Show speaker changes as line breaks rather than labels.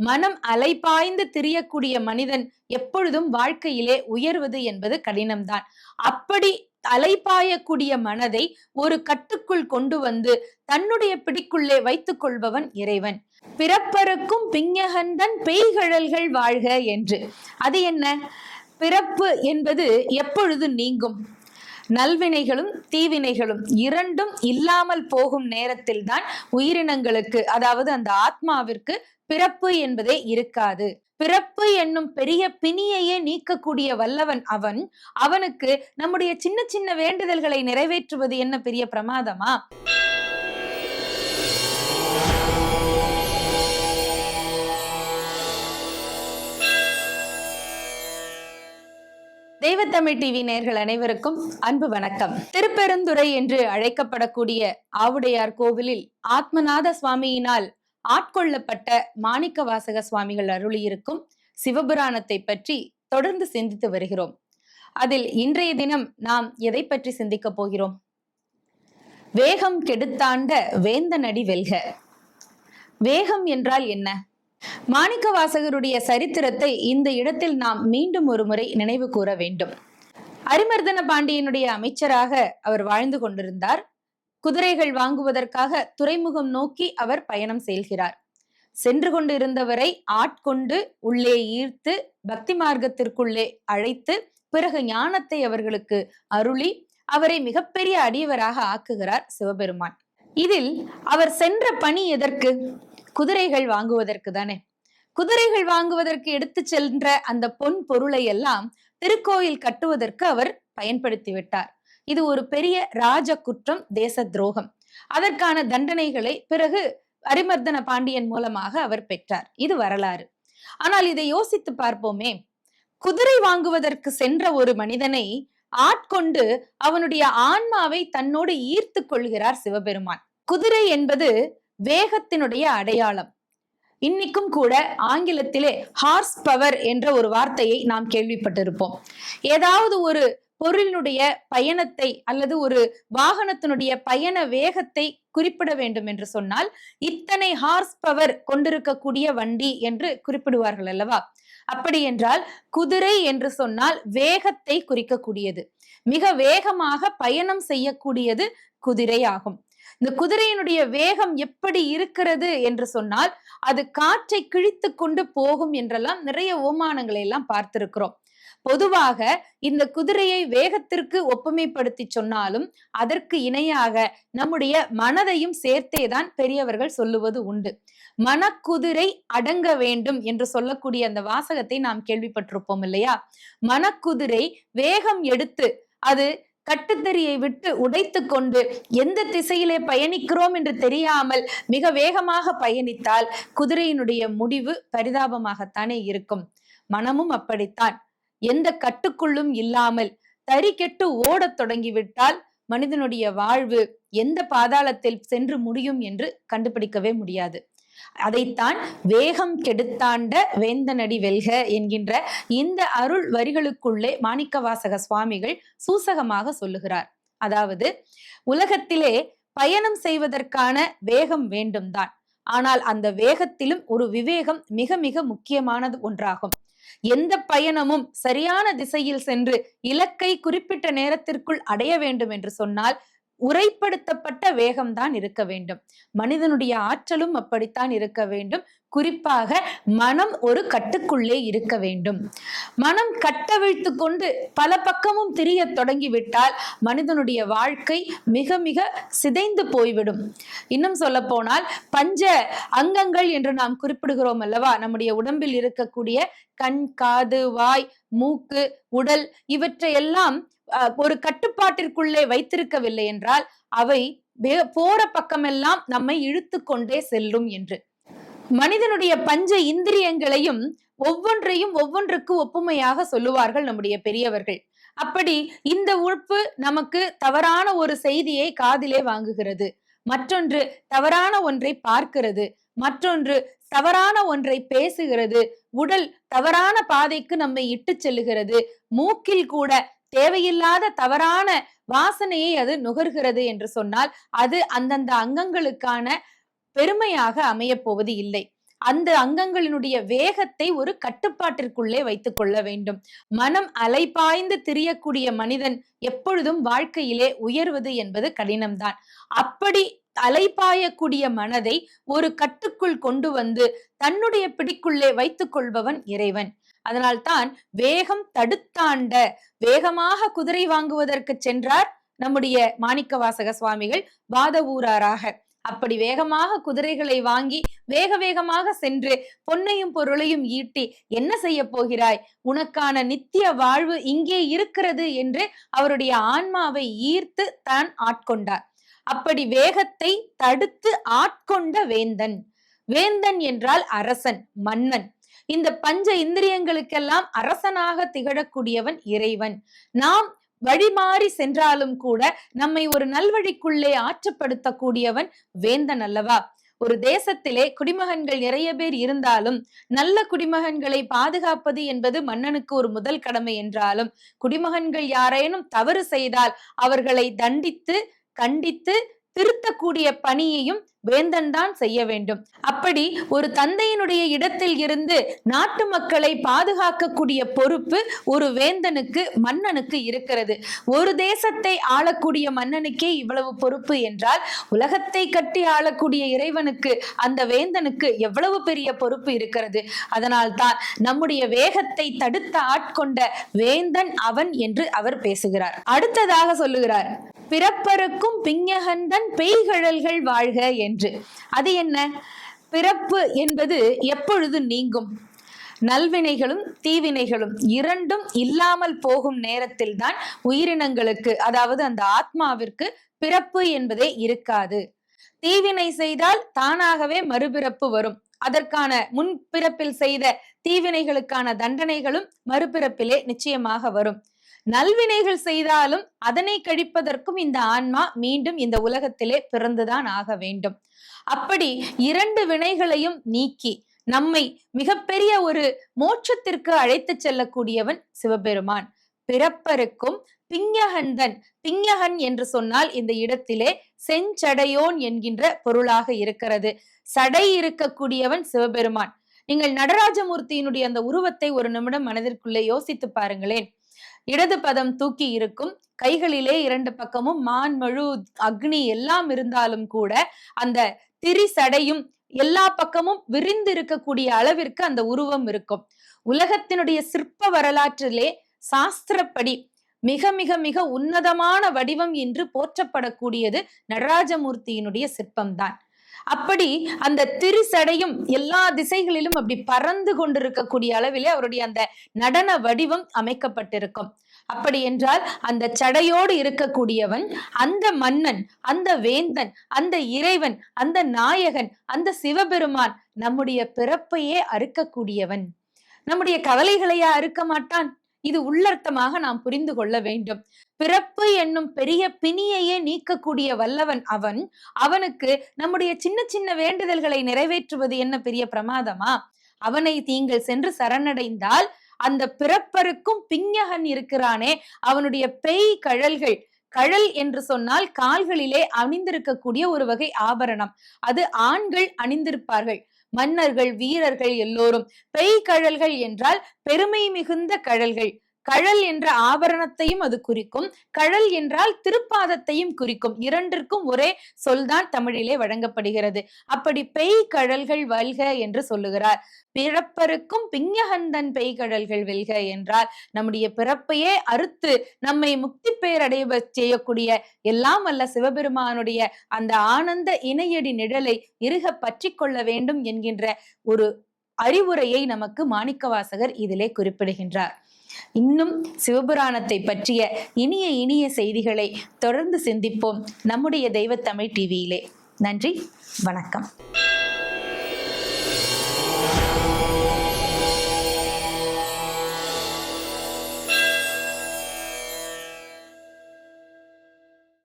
மனம் அலைபாய்ந்து திரியக்கூடிய மனிதன் எப்பொழுதும் வாழ்க்கையிலே உயர்வது என்பது கடினம்தான். அப்படி அலைபாயக்கூடிய மனதை ஒரு கட்டுக்குள் கொண்டு வந்து தன்னுடைய பிடிக்குள்ளே வைத்துக் கொள்பவன் இறைவன். பிறப்பருக்கும் பிஞகந்தன் பெய்கழல்கள் வாழ்க என்று. அது என்ன? பிறப்பு என்பது எப்பொழுது நீங்கும்? நல்வினைகளும் தீவினைகளும் இரண்டும் இல்லாமல் போகும் நேரத்தில் தான் உயிரினங்களுக்கு அதாவது அந்த ஆத்மாவிற்கு பிறப்பு என்பதே இருக்காது. பிறப்பு என்னும் பெரிய பிணியையே நீக்கக்கூடிய வல்லவன் அவன். அவனுக்கு நம்முடைய சின்ன சின்ன வேண்டுதல்களை நிறைவேற்றுவது என்ன பெரிய பிரமாதமா? தெய்வத்தமிழ் டிவி நேர்கள் அனைவருக்கும் அன்பு வணக்கம். திருப்பெருந்துறை என்று அழைக்கப்படக்கூடிய ஆவுடையார் கோவிலில் ஆத்மநாத சுவாமியினால் ஆட்கொள்ளப்பட்ட மாணிக்க வாசக சுவாமிகள் அருளியிருக்கும் சிவபுராணத்தை பற்றி தொடர்ந்து சிந்தித்து வருகிறோம். அதில் இன்றைய தினம் நாம் எதை பற்றி சிந்திக்க போகிறோம்? வேகம் கெடுத்தாண்ட வேந்தனடி வெல்க. வேகம் என்றால் என்ன? மாணிக்க வாசகருடைய சரித்திரத்தை இந்த இடத்தில் நாம் மீண்டும் ஒரு முறை நினைவு கூற வேண்டும். அரிமர்தன பாண்டியனுடைய அமைச்சராக அவர் வாழ்ந்து கொண்டிருந்தார். குதிரைகள் வாங்குவதற்காக துறைமுகம் நோக்கி அவர் பயணம் செல்கிறார். சென்று கொண்டிருந்தவரை ஆட்கொண்டு உள்ளே ஈர்த்து பக்தி மார்க்கத்திற்குள்ளே அழைத்து பிறகு ஞானத்தை அவர்களுக்கு அருளி அவரை மிகப்பெரிய அடியவராக ஆக்குகிறார் சிவபெருமான். இதில் அவர் சென்ற பணி எதற்கு? குதிரைகள் வாங்குவதற்கு தானே? குதிரைகள் வாங்குவதற்கு எடுத்து சென்ற அந்த பொன் பொருளை எல்லாம் திருக்கோயில் கட்டுவதற்கு அவர் பயன்படுத்தி விட்டார். இது ஒரு பெரிய ராஜ குற்றம் தேச துரோகம். அதற்கான தண்டனைகளை பிறகு அரிமர்தன பாண்டியன் மூலமாக அவர் பெற்றார். இது வரலாறு. ஆனால் இதை யோசித்து பார்ப்போமே. குதிரை வாங்குவதற்கு சென்ற ஒரு மனிதனை ஆட்கொண்டு அவனுடைய ஆன்மாவை தன்னோடு ஈர்த்து கொள்கிறார் சிவபெருமான். குதிரை என்பது வேகத்தினுடைய அடையாளம். இன்னைக்கும் கூட ஆங்கிலத்திலே ஹார்ஸ் பவர் என்ற ஒரு வார்த்தையை நாம் கேள்விப்பட்டிருப்போம். ஏதாவது ஒரு பொருளினுடைய பயணத்தை அல்லது ஒரு வாகனத்தினுடைய பயண வேகத்தை குறிப்பிட வேண்டும் என்று சொன்னால் இத்தனை ஹார்ஸ் பவர் கொண்டிருக்கக்கூடிய வண்டி என்று குறிப்பிடுவார்கள் அல்லவா? அப்படி என்றால் குதிரை என்று சொன்னால் வேகத்தை குறிக்கக்கூடியது. மிக வேகமாக பயணம் செய்யக்கூடியது குதிரை ஆகும் இந்த குதிரையினுடைய வேகம் எப்படி இருக்கிறது என்று சொன்னால் அது காற்றை கிழித்து கொண்டு போகும் என்றெல்லாம் நிறைய ஓமானங்களை எல்லாம் பார்த்திருக்கிறோம். பொதுவாக இந்த குதிரையை வேகத்திற்கு ஒப்புமைப்படுத்தி சொன்னாலும் அதற்கு இணையாக நம்முடைய மனதையும் சேர்த்தேதான் பெரியவர்கள் சொல்லுவது உண்டு. மனக்குதிரை அடங்க வேண்டும் என்று சொல்லக்கூடிய அந்த வாசகத்தை நாம் கேள்விப்பட்டிருப்போம் இல்லையா? மனக்குதிரை வேகம் எடுத்து அது கட்டுத்தறியை விட்டு உடைத்து கொண்டு எந்த திசையிலே பயணிக்கிறோம் என்று தெரியாமல் மிக வேகமாக பயணித்தால் குதிரையினுடைய முடிவு பரிதாபமாகத்தானே இருக்கும். மனமும் அப்படித்தான். எந்த கட்டுக்குள்ளும் இல்லாமல் தறி கெட்டு ஓடத் தொடங்கிவிட்டால் மனிதனுடைய வாழ்வு எந்த பாதாளத்தில் சென்று முடியும் என்று கண்டுபிடிக்கவே முடியாது. அதைத்தான் வேகம் கெடுத்தாண்ட வேந்தனடி வெல்க என்கின்ற இந்த அருள் வரிகளுக்குள்ளே மாணிக்கவாசக சுவாமிகள் சூசகமாக சொல்லுகிறார். அதாவது உலகத்திலே பயணம் செய்வதற்கான வேகம் வேண்டும்தான். ஆனால் அந்த வேகத்திலும் ஒரு விவேகம் மிக மிக முக்கியமானது ஒன்றாகும். எந்த பயணமும் சரியான திசையில் சென்று இலக்கை குறிப்பிட்ட நேரத்திற்குள் அடைய வேண்டும் என்று சொன்னால் உரைப்படுத்தப்பட்ட வேகம்தான் இருக்க வேண்டும். மனிதனுடைய ஆற்றலும் அப்படித்தான் இருக்க வேண்டும். குறிப்பாக மனம் ஒரு கட்டுக்குள்ளே இருக்க வேண்டும். மனம் கட்டவிழ்த்து கொண்டு பல பக்கமும் திரிய தொடங்கிவிட்டால் மனிதனுடைய வாழ்க்கை மிக மிக சிதைந்து போய்விடும். இன்னும் சொல்ல போனால் பஞ்ச அங்கங்கள் என்று நாம் குறிப்பிடுகிறோம் அல்லவா? நம்முடைய உடம்பில் இருக்கக்கூடிய கண் காது வாய் மூக்கு உடல் இவற்றையெல்லாம் ஒரு கட்டுப்பாட்டிற்குள்ளே வைத்திருக்கவில்லை என்றால் அவை போற பக்கமெல்லாம் நம்மை இழுத்து கொண்டே செல்லும் என்று. மனிதனுடைய பஞ்ச இந்திரியங்களையும் ஒவ்வொன்றையும் ஒவ்வொன்றுக்கு ஒப்புமையாக சொல்லுவார்கள் நம்முடைய பெரியவர்கள். அப்படி இந்த உறுப்பு நமக்கு தவறான ஒரு செய்தியை காதிலே வாங்குகிறது. மற்றொன்று தவறான ஒன்றை பார்க்கிறது. மற்றொன்று தவறான ஒன்றை பேசுகிறது. உடல் தவறான பாதைக்கு நம்மை இட்டு செல்லுகிறது. மூக்கில் கூட தேவையில்லாத தவறான வாசனையை அது நுகர்கிறது என்று சொன்னால் அது அந்தந்த அங்கங்களுக்கான பெருமையாக அமைய போவது இல்லை. அந்த அங்கங்களினுடைய வேகத்தை ஒரு கட்டுப்பாட்டிற்குள்ளே வைத்துக் கொள்ள வேண்டும். மனம் அலைபாய்ந்து திரியக்கூடிய மனிதன் எப்பொழுதும் வாழ்க்கையிலே உயர்வது என்பது கடினம்தான். அப்படி அலைபாயக்கூடிய மனதை ஒரு கட்டுக்குள் கொண்டு வந்து தன்னுடைய பிடிக்குள்ளே வைத்துக் கொள்பவன் இறைவன். அதனால்தான் வேகம் தடுத்தாண்ட வேகமாக குதிரை வாங்குவதற்கு சென்றார் நம்முடைய மாணிக்கவாசக சுவாமிகள் வாத ஊராராக. அப்படி வேகமாக குதிரைகளை வாங்கி வேக வேகமாக சென்று பொன்னையும் பொருளையும் ஈட்டி என்ன செய்ய போகிறாய்? உனக்கான நித்திய வாழ்வு இங்கே இருக்கிறது என்று அவருடைய ஆன்மாவை ஈர்த்து தான் ஆட்கொண்டார். அப்படி வேகத்தை தடுத்து ஆட்கொண்ட வேந்தன். வேந்தன் என்றால் அரசன் மன்னன். இந்த பஞ்ச இந்திரியங்களுக்கெல்லாம் அரசனாக திகழக்கூடியவன் இறைவன். நாம் வழிமாறி சென்றாலும் கூட நம்மை ஒரு நல்வழிக்குள்ளே ஆற்றப்படுத்தக்கூடியவன் வேந்தன் அல்லவா? ஒரு தேசத்திலே குடிமகன்கள் நிறைய பேர் இருந்தாலும் நல்ல குடிமகன்களை பாதுகாப்பது என்பது மன்னனுக்கு ஒரு முதல் கடமை என்றாலும் குடிமகன்கள் யாரேனும் தவறு செய்தால் அவர்களை தண்டித்து கண்டித்து திருத்தக்கூடிய பணியையும் வேந்தன் தான் செய்ய வேண்டும். அப்படி ஒரு தந்தையினுடைய இடத்தில் இருந்து நாட்டு மக்களை பாதுகாக்கக்கூடிய பொறுப்பு ஒரு வேந்தனுக்கு மன்னனுக்கு இருக்கிறது. ஒரு தேசத்தை ஆளக்கூடிய மன்னனுக்கே இவ்வளவு பொறுப்பு என்றால் உலகத்தை கட்டி ஆளக்கூடிய இறைவனுக்கு அந்த வேந்தனுக்கு எவ்வளவு பெரிய பொறுப்பு இருக்கிறது? அதனால் தான் நம்முடைய வேகத்தை தடுத்த ஆட்கொண்ட வேந்தன் அவன் என்று அவர் பேசுகிறார். அடுத்ததாக சொல்லுகிறார். பிறப்பருக்கும் பிஞகந்தன் பெய்கழல்கள் வாழ்க என்று. அது என்ன? பிறப்பு என்பது எப்பொழுது நீங்கும்? நல்வினைகளும் தீவினைகளும் இரண்டும் இல்லாமல் போகும் நேரத்தில் தான் உயிரினங்களுக்கு அதாவது அந்த ஆத்மாவிற்கு பிறப்பு என்பதே இருக்காது. தீவினை செய்தால் தானாகவே மறுபிறப்பு வரும். அதற்கான முன்பிறப்பில் செய்த தீவினைகளுக்கான தண்டனைகளும் மறுபிறப்பிலே நிச்சயமாக வரும். நல்வினைகள் செய்தாலும் அதனை கழிப்பதற்கும் இந்த ஆன்மா மீண்டும் இந்த உலகத்திலே பிறந்துதான் ஆக வேண்டும். அப்படி இரண்டு வினைகளையும் நீக்கி நம்மை மிகப்பெரிய ஒரு மோட்சத்திற்கு அழைத்து செல்லக்கூடியவன் சிவபெருமான். பிறப்பருக்கும் பிஞகந்தன் பிஞகன் என்று சொன்னால் இந்த இடத்திலே செஞ்சடையோன் என்கின்ற பொருளாக இருக்கிறது. சடை இருக்கக்கூடியவன் சிவபெருமான். நீங்கள் நடராஜமூர்த்தியினுடைய அந்த உருவத்தை ஒரு நிமிடம் மனதிற்குள்ளே யோசித்து பாருங்களேன். இடது பதம் தூக்கி இருக்கும். கைகளிலே இரண்டு பக்கமும் மான் மழு அக்னி எல்லாம் இருந்தாலும் கூட அந்த திரிசடையும் எல்லா பக்கமும் விரிந்து இருக்கக்கூடிய அளவிற்கு அந்த உருவம் இருக்கும். உலகத்தினுடைய சிற்ப வரலாற்றிலே சாஸ்திரப்படி மிக மிக மிக உன்னதமான வடிவம் என்று போற்றப்படக்கூடியது நடராஜமூர்த்தியினுடைய சிற்பம்தான். அப்படி அந்த திருசடையும் எல்லா திசைகளிலும் அப்படி பறந்து கொண்டிருக்கக்கூடிய அளவிலே அவருடைய அந்த நடன வடிவம் அமைக்கப்பட்டிருக்கும். அப்படி என்றால் அந்த சடையோடு இருக்கக்கூடியவன் அந்த மன்னன் அந்த வேந்தன் அந்த இறைவன் அந்த நாயகன் அந்த சிவபெருமான் நம்முடைய பிறப்பையே அறுக்கக்கூடியவன். நம்முடைய கவலைகளையா அறுக்க மாட்டான். இது உள்ளர்த்தமாக நாம் புரிந்து கொள்ள வேண்டும். பிறப்பு என்னும் பெரிய பிணியையே நீக்கக்கூடிய வல்லவன் அவன். அவனுக்கு நம்முடைய சின்ன சின்ன வேண்டுதல்களை நிறைவேற்றுவது என்ன பெரிய பிரமாதமா? அவனை நீங்கள் சென்று சரணடைந்தால் அந்த பிறப்பருக்கும் பிஞ்ஞகன் இருக்கிறானே. அவனுடைய பெய் கழல்கள் கழல் என்று சொன்னால் கால்களிலே அணிந்திருக்கக்கூடிய ஒரு வகை ஆபரணம். அது ஆண்கள் அணிந்திருப்பார்கள். மன்னர்கள் வீரர்கள் எல்லோரும் பெய் கழல்கள் என்றால் பெருமை மிகுந்த கழல்கள். கழல் என்ற ஆபரணத்தையும் அது குறிக்கும். கழல் என்றால் திருப்பாதத்தையும் குறிக்கும். இரண்டிற்கும் ஒரே சொல்தான் தமிழிலே வழங்கப்படுகிறது. அப்படி பெய் கழல்கள் வல்க என்று சொல்லுகிறார். பிறப்பருக்கும் பிஞகந்தன் பெய்கடல்கள் வெல்க என்றால் நம்முடைய பிறப்பையே அறுத்து நம்மை முக்தி பேரடைய செய்யக்கூடிய எல்லாம் அல்ல சிவபெருமானுடைய அந்த ஆனந்த இணையடி நிழலை இருக பற்றி கொள்ள வேண்டும் என்கின்ற ஒரு அறிவுரையை நமக்கு மாணிக்கவாசகர் இதிலே குறிப்பிடுகின்றார். இன்னும் சிவபுராணத்தை பற்றிய இனிய இனிய செய்திகளை தொடர்ந்து சிந்திப்போம். நம்முடைய தெய்வத்தமிழ் டிவியிலே நன்றி வணக்கம்.